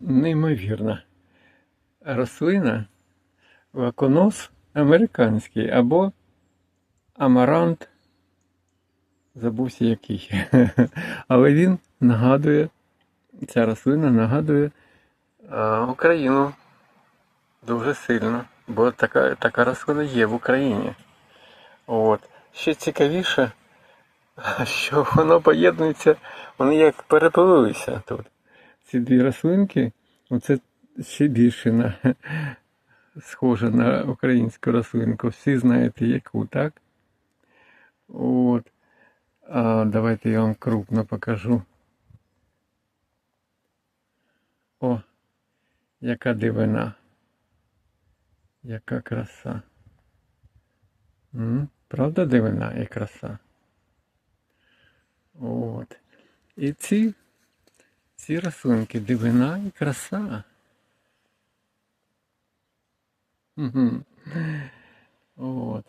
неймовірна рослина, лаконос американський або амарант, забувся який. Але він нагадує, ця рослина нагадує Україну дуже сильно, бо така, така рослина є в Україні. От. Ще цікавіше, що воно поєднується, вони як переплилися тут. Ці дві рослинки, оце ще більше на, схоже на українську рослинку. Всі знаєте яку, так? От. А, давайте я вам крупно покажу. О, яка дивина. Яка краса. М? Правда дивина і краса? От. І ці, ці рослинки дивина і краса. От.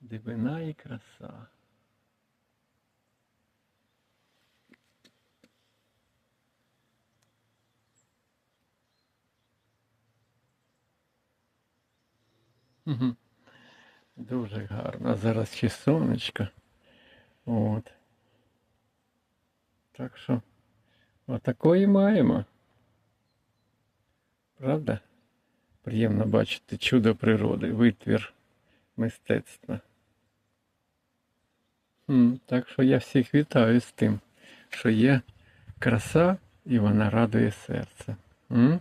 Дивина і краса. Дуже гарно. Зараз ще сонечко. От. Так що отакої маємо. Правда? Приємно бачити чудо природи, витвір мистецтва. Так що я всіх вітаю з тим, що є краса і вона радує серце. М?